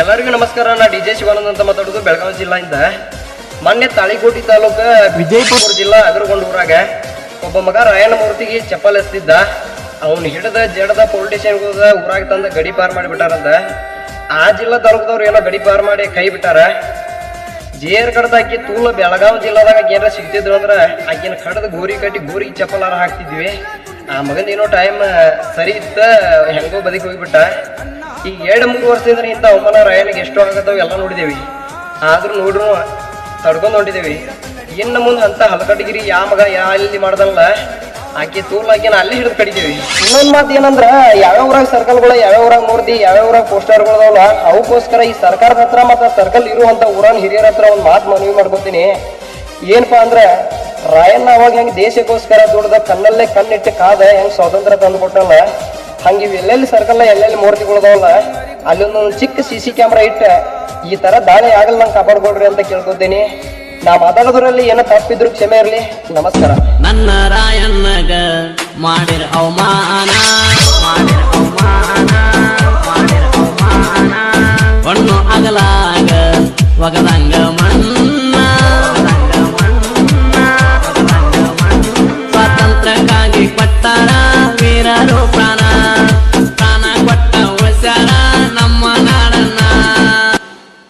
ಎಲ್ಲರಿಗೂ ನಮಸ್ಕಾರ. ನಾ ಡಿ ಜೆ ಶಿವಾನಂದ್ ಅಂತ ಮಾತಾಡೋದು ಬೆಳಗಾವಿ ಜಿಲ್ಲೆಯಿಂದ. ಮೊನ್ನೆ ತಾಳಿಕೋಟಿ ತಾಲೂಕ ವಿಜಯಪುರ ಜಿಲ್ಲಾ ಅಗರಗೊಂಡ ಊರಾಗ ಒಬ್ಬ ಮಗ ರಾಯಣ್ಣ ಮೂರ್ತಿಗೆ ಚಪ್ಪಲ್ ಎಸ್ತಿದ್ದ ಅವನು ಹಿಡಿದ ಜಡದ ಹೋದ ಊರಾಗ ತಂದ ಗಡಿ ಪಾರ್ ಮಾಡಿಬಿಟ್ಟಾರಂತ. ಆ ಜಿಲ್ಲಾ ತಾಲೂಕದವ್ರು ಏನೋ ಗಡಿ ಪಾರ್ ಮಾಡಿ ಕೈ ಬಿಟ್ಟಾರ. ಜೇರ್ ಕಡ್ದ ಆಕಿ ತೂಲ ಬೆಳಗಾವಿ ಜಿಲ್ಲಾದಾಗ ಏನಾರ ಸಿಗ್ತಿದ್ರು ಅಂದ್ರ ಆಕಿನ ಕಡ್ದ ಗೋರಿ ಕಟ್ಟಿ ಗೋರಿ ಚಪ್ಪಲಾರ ಹಾಕ್ತಿದ್ವಿ. ಆ ಮಗಂದ ಏನೋ ಟೈಮ್ ಸರಿ ಇತ್ತ, ಹೆಂಗೋ ಬದಿಗೆ ಹೋಗ್ಬಿಟ್ಟ. ಈಗ ಎರಡು ಮೂರು ವರ್ಷದಿಂದ ಇಂಥ ಅವಮಾನ ರಾಯನಿಗೆ ಎಷ್ಟು ಆಗತ್ತವ ಎಲ್ಲ ನೋಡಿದೇವಿ. ಆದ್ರೂ ನೋಡ್ರು ತಡ್ಕೊಂಡು ಹೊಂಟಿದೇವಿ. ಇನ್ನು ಮುಂದೆ ಅಂತ ಹಲಕಟಗಿರಿ ಯಾ ಮಗ ಯಾ ಅಲ್ಲಿ ಮಾಡ್ದಲ್ಲ, ಆಕೆ ತೂಲ್ ನಾ ಅಲ್ಲಿ ಹಿಡಿದು ಕಡಿತೀವಿ. ಇನ್ನೊಂದು ಮಾತು ಏನಂದ್ರ, ಯಾವ್ಯಾವ ಊರಾಗ ಸರ್ಕಲ್ಗಳ, ಯಾವ್ಯಾವ ಊರಾಗ ಮೂರ್ತಿ, ಯಾವ್ಯಾವ ಊರಾಗ ಪೋಸ್ಟರ್ಗಳು ಅದಾವಲ್ಲ ಅವಕ್ಕೋಸ್ಕರ ಈ ಸರ್ಕಾರದ ಹತ್ರ ಮತ್ತು ಸರ್ಕಲ್ ಇರುವಂತ ಊರನ್ ಹಿರಿಯರ ಹತ್ರ ಒಂದು ಮಾತು ಮನವಿ ಮಾಡ್ಕೊತೀನಿ. ಏನಪ್ಪಾ ಅಂದ್ರೆ, ರಾಯಣ್ಣ ಅವಾಗ ಹೆಂಗ್ ದೇಶಕ್ಕೋಸ್ಕರ ದುಡ್ದ ಕಣ್ಣಲ್ಲೇ ಕಣ್ಣಿಟ್ಟು ಕಾದ ಹೆಂಗ್ ಸ್ವಾತಂತ್ರ್ಯ ತಂದು ಕೊಟ್ಟಲ್ಲ ಹಂಗೆ ಎಲ್ಲೆಲ್ಲಿ ಸರ್ಕಲ್ ಎಲ್ಲೆಲ್ಲಿ ಮೂರ್ತಿಗಳದವಲ್ಲ ಅಲ್ಲೊಂದು ಚಿಕ್ಕ ಸಿ ಸಿ ಕ್ಯಾಮ್ರಾ ಇಟ್ಟ, ಈ ತರ ದಾಳಿ ಆಗಲ್ಲ ನಂಗೆ ಕಾಪಾಡ್ಕೊಡ್ರಿ ಅಂತ ಕೇಳ್ಕೊತೀನಿ. ನಾ ಮಾತಾಡೋದ್ರಲ್ಲಿ ಏನೋ ತಪ್ಪಿದ್ರು ಕ್ಷಮೆ ಇರಲಿ. ನಮಸ್ಕಾರ. ನನ್ನ ರಾಯಣ್ಣಗ ಮಾಡಿರ ಅವಮಾನ ಮಣ್ಣು ಅಗಲಾಗ ಒಗದಂಗ ಮಣ್ಣ. ಸ್ವಾತಂತ್ರ್ಯಕ್ಕಾಗಿ ಪಟ್ಟಾರ